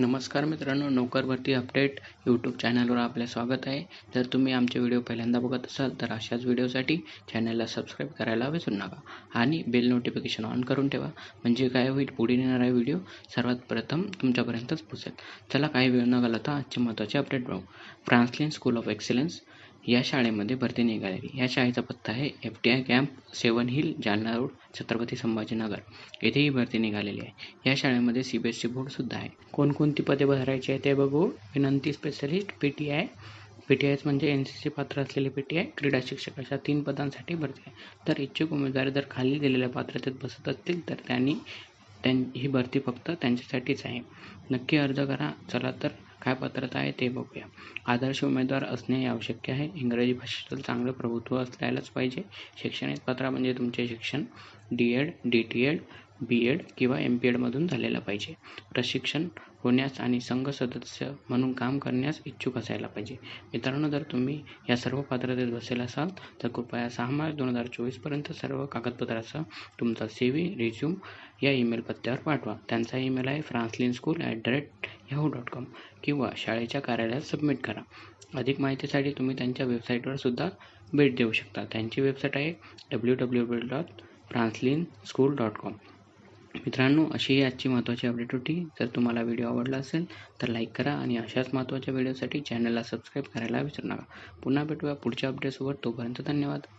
नमस्कार मित्रांनो नोकर भरती अपडेट यूट्यूब चॅनलवर आपले स्वागत आहे. जर तुम्ही आमचे व्हिडिओ पहिल्यांदा बघत असाल तर अशाच व्हिडिओसाठी चॅनलला सबस्क्राईब करायला विसरू नका आणि बेल नोटिफिकेशन ऑन करून ठेवा. म्हणजे काय होईल पुढे येणारा व्हिडिओ सर्वात प्रथम तुमच्यापर्यंतच पोचेल चला काही वेळ न घालवता आजचे महत्त्वाचे अपडेट बघू फ्रान्सलिन स्कूल ऑफ एक्सिलन्स या शाळेमध्ये भरती निघालेली. या शाळेचा पत्ता आहे F T I camp seven hill Jalna road Chhatrapati Sambhajinagar. येथे ही भरती निघालेली आहे. या शाळेमध्ये सी बी एस सी बोर्डसुद्धा आहे. कोणकोणती पदे भरायची आहे ते बघू. विनंती specialist P T I P T आयच म्हणजे एन सी सी पात्र असलेले पी टी आय क्रीडा शिक्षक अशा तीन पदांसाठी भरती आहे. तर इच्छुक उमेदवार जर खाली दिलेल्या पात्रतेत बसत असतील तर त्यांनी त्यां ही भरती फक्त त्यांच्यासाठीच आहे. नक्की अर्ज करा. चला तर काय पात्रता आहे ते बघूया. आदर्श उमेदवार असणे आवश्यक आहे. इंग्रजी भाषेतील चांगलं प्रभुत्व असल्यालाच पाहिजे. शैक्षणिक पात्र म्हणजे तुमचे शिक्षण D Ed D T Ed B Ed किंवा एम पी एडमधून झालेलं पाहिजे. प्रशिक्षण होण्यास आणि संघ सदस्य म्हणून काम करण्यास इच्छुक असायला पाहिजे. मित्रांनो जर तुम्ही या सर्व पात्रतेत बसेल असाल तर कृपया सहा मार्च दोन हजार चोवीसपर्यंत सर्व कागदपत्रासह तुमचा सी व्ही रिझ्यूम या ईमेल पत्त्यावर पाठवा. त्यांचा ईमेल आहे franklin school at the rate Yahoo dot com किंवा शाळेच्या कार्यालयात सबमिट करा. अधिक माहितीसाठी तुम्ही त्यांच्या वेबसाईटवर सुद्धा भेट देऊ शकता. त्यांची वेबसाईट आहे W W W dot franklin school dot com मित्रांनो अशी ही आजची महत्त्वाची अपडेट होती. जर तुम्हाला व्हिडिओ आवडला असेल तर लाईक करा आणि अशाच महत्त्वाच्या व्हिडिओसाठी चॅनलला सबस्क्राईब करायला विसरू नका. पुन्हा भेटूया पुढच्या अपडेटसोबत तोपर्यंत धन्यवाद.